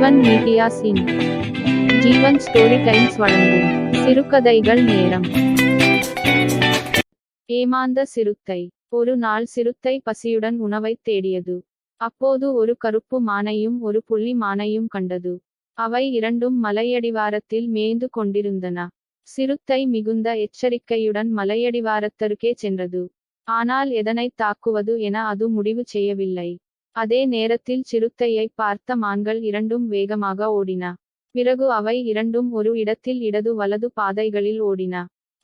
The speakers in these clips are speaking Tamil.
ஜீவன் மீடியா இன் ஜீவன் ஸ்டோரி டைம்ஸ் வழங்கும். சிறுகதைகள் நேரம். ஏமாந்த சிறுத்தை. ஒரு நாள் சிறுத்தை பசியுடன் உணவைத் தேடியது. அப்போது ஒரு கருப்பு மானையும் ஒரு புள்ளி மானையும் கண்டது. அவை இரண்டும் மலையடிவாரத்தில் மேய்ந்து கொண்டிருந்தன. சிறுத்தை மிகுந்த எச்சரிக்கையுடன் மலையடிவாரத்தருகே சென்றது. ஆனால் எதனைத் தாக்குவது என அது முடிவு செய்யவில்லை. அதே நேரத்தில் சிறுத்தையை பார்த்த மான்கள் இரண்டும் வேகமாக ஓடின. பிறகு அவை இரண்டும் ஒரு இடத்தில் இடது வலது பாதைகளில் ஓடின.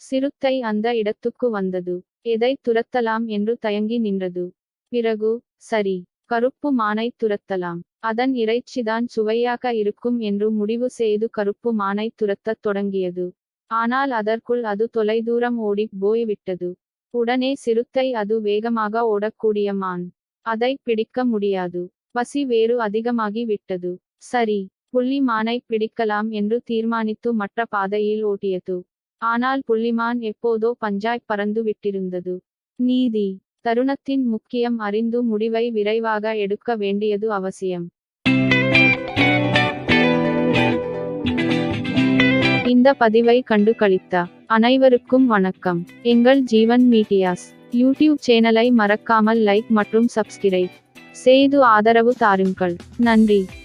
சிறுத்தை அந்த இடத்துக்கு வந்தது. எதை துரத்தலாம் என்று தயங்கி நின்றது. பிறகு சரி கருப்பு மானை துரத்தலாம். அதன் இறைச்சிதான் சுவையாக இருக்கும் என்று முடிவு செய்து கருப்பு மானை துரத்தத் தொடங்கியது. ஆனால் அதற்குள் அது தொலைதூரம் ஓடிப் போய்விட்டது. உடனே சிறுத்தை அது வேகமாக ஓடக்கூடிய மான். அதை பிடிக்க முடியாது. பசி வேறு அதிகமாகி விட்டது. சரி புள்ளிமானை பிடிக்கலாம் என்று தீர்மானித்து மற்ற பாதையில் ஓட்டியது. ஆனால் புள்ளிமான் எப்போதோ பஞ்சாய் பறந்து விட்டிருந்தது. நீதி தருணத்தின் முக்கியம் அறிந்து முடிவை விரைவாக எடுக்க வேண்டியது அவசியம். இந்த பதிவை கண்டு கழித்த அனைவருக்கும் வணக்கம். எங்கள் ஜீவன் மீடியாஸ். யூடியூப் சேனலை மறக்காமல் லைக் மற்றும் சப்ஸ்கிரைப் செய்து ஆதரவு தாருங்கள். நன்றி.